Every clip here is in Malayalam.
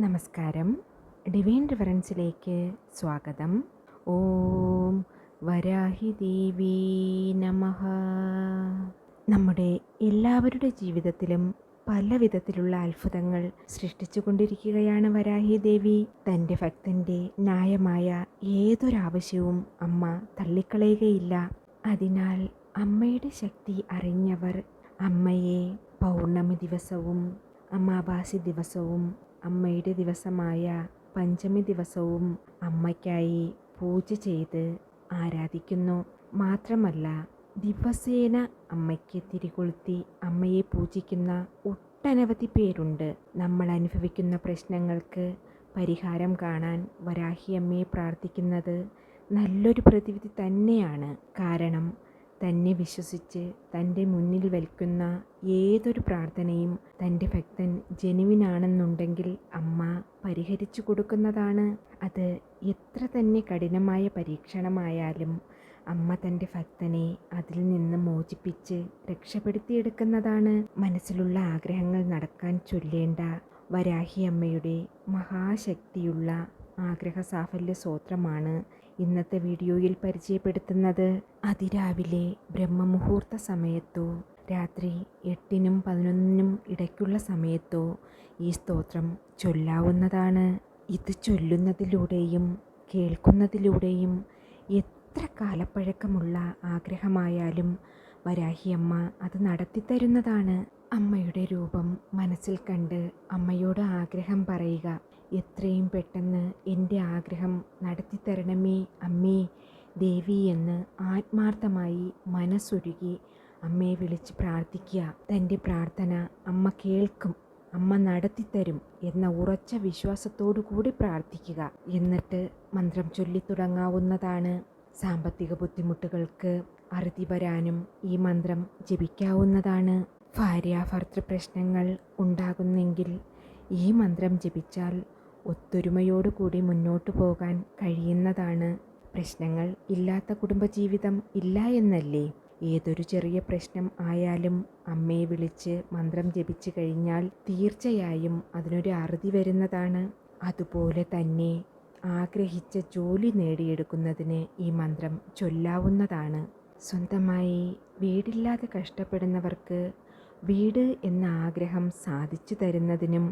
നമസ്കാരം. ഡിവൈൻ റിഫറൻസിലേക്ക് സ്വാഗതം. ഓം വരാഹി ദേവി നമ. നമ്മുടെ എല്ലാവരുടെ ജീവിതത്തിലും പല വിധത്തിലുള്ള അത്ഭുതങ്ങൾ സൃഷ്ടിച്ചുകൊണ്ടിരിക്കുകയാണ് വരാഹി ദേവി. തന്റെ ഭക്തന്റെ ന്യായമായ ഏതൊരാവശ്യവും അമ്മ തള്ളിക്കളയുകയില്ല. അതിനാൽ അമ്മയുടെ ശക്തി അറിഞ്ഞവർ അമ്മയെ പൗർണമി ദിവസവും അമാവാസി ദിവസവും അമ്മയുടെ ദിവസമായ പഞ്ചമി ദിവസവും അമ്മയ്ക്കായി പൂജ ചെയ്ത് ആരാധിക്കുന്നു. മാത്രമല്ല ദിവസേന അമ്മയ്ക്ക് തിരികൊളുത്തി അമ്മയെ പൂജിക്കുന്ന ഒട്ടനവധി പേരുണ്ട്. നമ്മൾ അനുഭവിക്കുന്ന പ്രശ്നങ്ങൾക്ക് പരിഹാരം കാണാൻ വരാഹി അമ്മയെ പ്രാർത്ഥിക്കുന്നത് നല്ലൊരു പ്രതിവിധി തന്നെയാണ്. കാരണം തന്നെ വിശ്വസിച്ച് തന്റെ മുന്നിൽ വയ്ക്കുന്ന ഏതൊരു പ്രാർത്ഥനയും തന്റെ ഭക്തൻ ജനുവിനാണെന്നുണ്ടെങ്കിൽ അമ്മ പരിഹരിച്ചു കൊടുക്കുന്നതാണ്. അത് എത്ര തന്നെ കഠിനമായ പരീക്ഷണമായാലും അമ്മ തന്റെ ഭക്തനെ അതിൽ നിന്ന് മോചിപ്പിച്ച് രക്ഷപ്പെടുത്തിയെടുക്കുന്നതാണ്. മനസ്സിലുള്ള ആഗ്രഹങ്ങൾ നടക്കാൻ ചൊല്ലേണ്ട വരാഹി അമ്മയുടെ മഹാശക്തിയുള്ള ആഗ്രഹ സാഫല്യ സ്തോത്രമാണ് ഇന്നത്തെ വീഡിയോയിൽ പരിചയപ്പെടുത്തുന്നത് അതിരാവിലെ ബ്രഹ്മമുഹൂർത്ത സമയത്തോ രാത്രി എട്ടിനും പതിനൊന്നിനും ഇടയ്ക്കുള്ള സമയത്തോ ഈ സ്തോത്രം ചൊല്ലാവുന്നതാണ്. ഇത് ചൊല്ലുന്നതിലൂടെയും കേൾക്കുന്നതിലൂടെയും എത്ര കാലപ്പഴക്കമുള്ള ആഗ്രഹമായാലും വരാഹിയമ്മ അത് നടത്തിത്തരുന്നതാണ്. അമ്മയുടെ രൂപം മനസ്സിൽ കണ്ട് അമ്മയോട് ആഗ്രഹം പറയുക. എത്രയും പെട്ടെന്ന് എന്റെ ആഗ്രഹം നടത്തിത്തരണമേ അമ്മേ. ദേവി എന്ന് ആത്മാർത്ഥമായി മനസ്സൊരുകി അമ്മയെ വിളിച്ച് പ്രാർത്ഥിക്കുക. തന്റെ പ്രാർത്ഥന അമ്മ കേൾക്കും അമ്മ നടത്തിത്തരും എന്ന ഉറച്ച വിശ്വാസത്തോടു കൂടി പ്രാർത്ഥിക്കുക. എന്നിട്ട് മന്ത്രം ചൊല്ലി ചൊല്ലിത്തുടങ്ങാവുന്നതാണ് സാമ്പത്തിക ബുദ്ധിമുട്ടുകൾക്ക് അറുതി വരാനും ഈ മന്ത്രം ജപിക്കാവുന്നതാണ്. ഭാര്യ ഭർത്തൃ പ്രശ്നങ്ങൾ ഉണ്ടാകുന്നെങ്കിൽ ഈ മന്ത്രം ജപിച്ചാൽ ഒത്തൊരുമയോടുകൂടി മുന്നോട്ടു പോകാൻ കഴിയുന്നതാണ്. പ്രശ്നങ്ങൾ ഇല്ലാത്ത കുടുംബജീവിതം ഇല്ല എന്നല്ലേ? ഏതൊരു ചെറിയ പ്രശ്നം ആയാലും അമ്മയെ വിളിച്ച് മന്ത്രം ജപിച്ചു കഴിഞ്ഞാൽ തീർച്ചയായും അതിനൊരു അറുതി വരുന്നതാണ്. അതുപോലെ തന്നെ ആഗ്രഹിച്ച ജോലി നേടിയെടുക്കുന്നതിന് ഈ മന്ത്രം ചൊല്ലാവുന്നതാണ്. സ്വന്തമായി വീടില്ലാതെ കഷ്ടപ്പെടുന്നവർക്ക് വീട് എന്ന ആഗ്രഹം സാധിച്ചു തരുന്നതിനും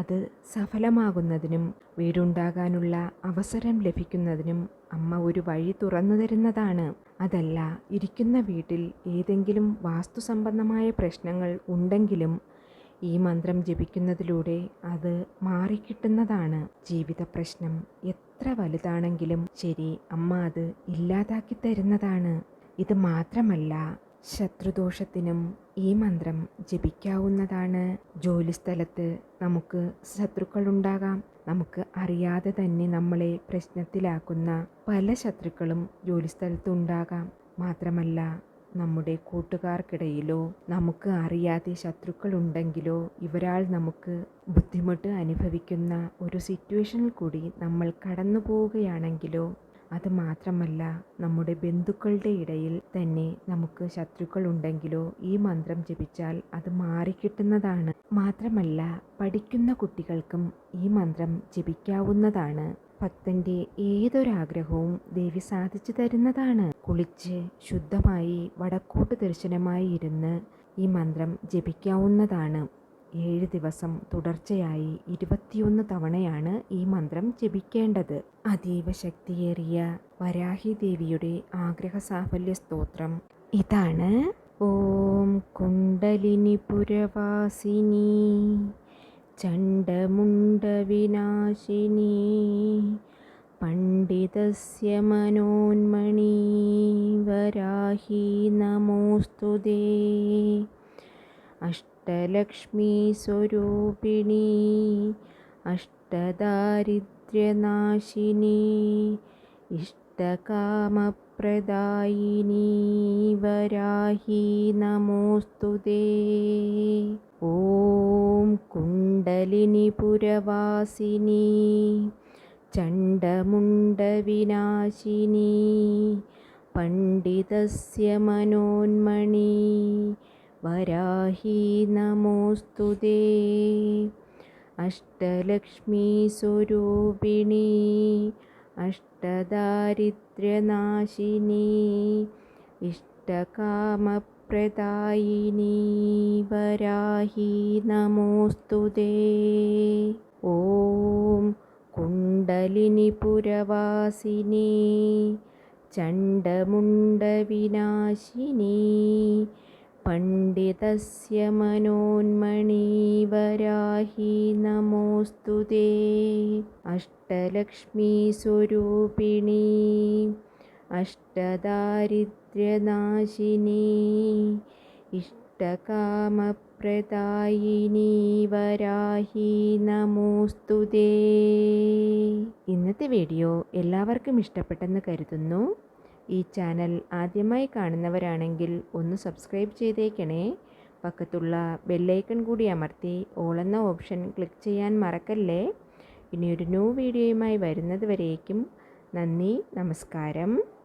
അത് സഫലമാകുന്നതിനും വീടുണ്ടാകാനുള്ള അവസരം ലഭിക്കുന്നതിനും അമ്മ ഒരു വഴി തുറന്നു തരുന്നതാണ്. അതല്ല ഇരിക്കുന്ന വീട്ടിൽ ഏതെങ്കിലും വാസ്തുസംബന്ധമായ പ്രശ്നങ്ങൾ ഉണ്ടെങ്കിലും ഈ മന്ത്രം ജപിക്കുന്നതിലൂടെ അത് മാറിക്കിട്ടുന്നതാണ്. ജീവിത പ്രശ്നം എത്ര വലുതാണെങ്കിലും ശരി അമ്മ അത് ഇല്ലാതാക്കി തരുന്നതാണ്. ഇത് മാത്രമല്ല ശത്രുദോഷത്തിനും ഈ മന്ത്രം ജപിക്കാവുന്നതാണ്. ജോലിസ്ഥലത്ത് നമുക്ക് ശത്രുക്കളുണ്ടാകാം. നമുക്ക് അറിയാതെ തന്നെ നമ്മളെ പ്രശ്നത്തിലാക്കുന്ന പല ശത്രുക്കളും ജോലിസ്ഥലത്ത് ഉണ്ടാകാം മാത്രമല്ല നമ്മുടെ കൂട്ടുകാർക്കിടയിലോ നമുക്ക് അറിയാതെ ശത്രുക്കളുണ്ടെങ്കിലോ ഇവരാൾ നമുക്ക് ബുദ്ധിമുട്ട് അനുഭവിക്കുന്ന ഒരു സിറ്റുവേഷനിൽ കൂടി നമ്മൾ കടന്നു പോവുകയാണെങ്കിലോ അത് മാത്രമല്ല നമ്മുടെ ബന്ധുക്കളുടെ ഇടയിൽ തന്നെ നമുക്ക് ശത്രുക്കൾ ഉണ്ടെങ്കിലോ ഈ മന്ത്രം ജപിച്ചാൽ അത് മാറിക്കിട്ടുന്നതാണ്. മാത്രമല്ല പഠിക്കുന്ന കുട്ടികൾക്കും ഈ മന്ത്രം ജപിക്കാവുന്നതാണ്. ഭക്തന്റെ ഏതൊരാഗ്രഹവും ദേവി സാധിച്ചു തരുന്നതാണ്. കുളിച്ച് ശുദ്ധമായി വടക്കോട്ട് ദർശനമായി ഇരുന്ന് ഈ മന്ത്രം ജപിക്കാവുന്നതാണ്. ഏഴ് ദിവസം തുടർച്ചയായി ഇരുപത്തിയൊന്ന് തവണയാണ് ഈ മന്ത്രം ജപിക്കേണ്ടത്. അതീവ ശക്തിയേറിയ വരാഹി ദേവിയുടെ ആഗ്രഹ സാഫല്യ സ്തോത്രം. ഇതാണ് ഓം കുണ്ടലിനി പുരവാസിനി ചണ്ഡമുണ്ടവിനാശിനി പണ്ഡിതസ്യ മനോന്മണി വരാഹി നമോസ്തുതേ. അഷ്ടലക്ഷ്മീസ്വരൂപിണി അഷ്ടദാരിദ്ര്യനാശിനി ഇഷ്ടകാമപ്രദായിനി വരാഹി നമോസ്തുതേ ഓം കുണ്ടലിനി പുരവാസിനി ചണ്ഡമുണ്ടവിനാശിനി പണ്ഡിതസ്യ മനോന്മണി വരാഹി നമോസ്തു അഷ്ടലക്ഷ്മീ സ്വരൂപിണി അഷ്ടദാരിദ്ര്യനാശിനി ഇഷ്ടകാമപ്രദായിനി വരാഹി നമോസ്തു ഓം കുണ്ടലിനി പുരവാസിനി ചണ്ഡമുണ്ടവിനാശിനി പണ്ഡിതസ്യ വരാഹി നമോസ്തുതേ സ്വരൂപിണി അഷ്ടദാരിദ്ര്യനാശിനി ഇഷ്ടകാമപ്രദായിനി വരാഹി നമോസ്തുതേ ഇന്നത്തെ വീഡിയോ എല്ലാവർക്കും ഇഷ്ടപ്പെട്ടെന്ന് കരുതുന്നു. ഈ ചാനൽ ആദ്യമായി കാണുന്നവരാണെങ്കിൽ ഒന്ന് സബ്സ്ക്രൈബ് ചെയ്തേക്കണേ. പക്കത്തുള്ള ബെല്ലൈക്കൺ കൂടി അമർത്തി ഓളെന്ന ഓപ്ഷൻ ക്ലിക്ക് ചെയ്യാൻ മറക്കല്ലേ. ഇനിയൊരു ന്യൂ വീഡിയോയുമായി വരുന്നത് വരേക്കും നന്ദി നമസ്കാരം.